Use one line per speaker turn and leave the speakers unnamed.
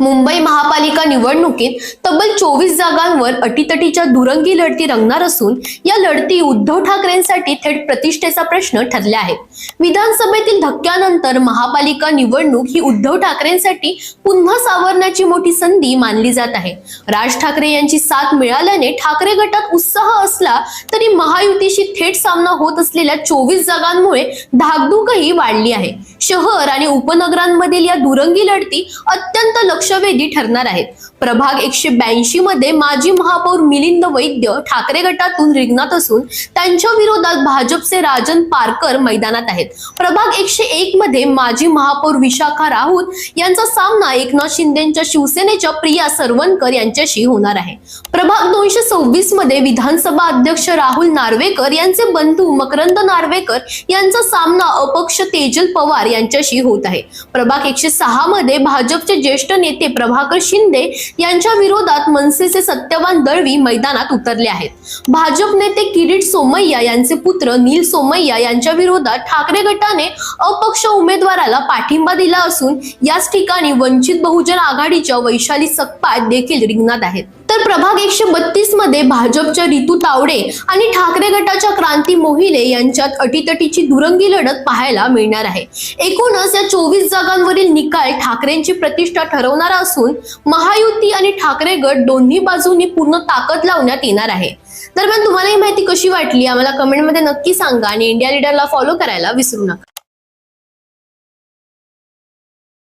मुंबई महापालिका निवडणुकीत तब्बल चोवीस जागांवर अटीतटीच्या दुरंगी लढती रंगणार असून या लढती उद्धव ठाकरेंसाठी थेट प्रतिष्ठेचा प्रश्न ठरल्या आहेत. विधानसभेतील धक्क्यानंतर महापालिका निवडणूक ही उद्धव ठाकरेंसाठी पुन्हा सावरण्याची मोठी संधी मानली जात आहे. राज ठाकरे यांची साथ मिळाल्याने ठाकरे गटात उत्साह असला तरी महायुतीशी थेट सामना होत असलेल्या चोवीस जागांमुळे धाकधूकही वाढली आहे. शहर आणि उपनगरांमधील या दुरंगी लढती अत्यंत लक्षवेधी ठरणार आहेत. प्रभाग एकशे ब्याऐंशी मध्ये माजी महापौर मिलिंद वैद्य ठाकरे गटातून रिंगणात असून त्यांच्या विरोधात भाजपचे राजन पारकर मैदानात आहेत. प्रभाग एकशे एक मध्ये माजी महापौर विशाखा राऊत यांचा सामना एकनाथ शिंदेच्या शिवसेनेच्या प्रिया सरवणकर यांच्याशी होणार आहे. प्रभाग दोनशे सव्वीसमध्ये विधानसभा अध्यक्ष राहुल नार्वेकर यांचे बंधू मकरंद नार्वेकर यांचा सामना अपक्ष तेजल पवार यांच्याशी होत आहे. प्रभाग एकशे सहा मध्ये भाजपचे ज्येष्ठ नेते प्रभाकर शिंदे यांच्या विरोधात मनसेचे सत्यवान दळवी मैदानात उतरले आहेत. भाजप नेते किरीट सोमय्या यांचे पुत्र नील सोमय्या यांच्या विरोधात ठाकरे गटाने अपक्ष उमेदवाराला पाठिंबा दिला असून याच ठिकाणी वंचित बहुजन आघाडीच्या वैशाली सकपाट देखील रिंगणात आहेत. तर प्रभाग एकशे बत्तीसमध्ये भाजपच्या रितू तावडे आणि ठाकरे गटाच्या क्रांती मोहिले यांच्यात अटीतटीची दुरंगी लढत पाहायला मिळणार आहे. एकूणच या चोवीस जागांवरील निकाल ठाकरेंची प्रतिष्ठा ठरवणारा असून महायुती आणि ठाकरे गट दोन्ही बाजूंनी पूर्ण ताकद लावण्यात येणार आहे. दरम्यान तुम्हाला ही माहिती कशी वाटली? आम्हाला कमेंटमध्ये नक्की सांगा आणि इंडिया लीडरला फॉलो करायला विसरू नका.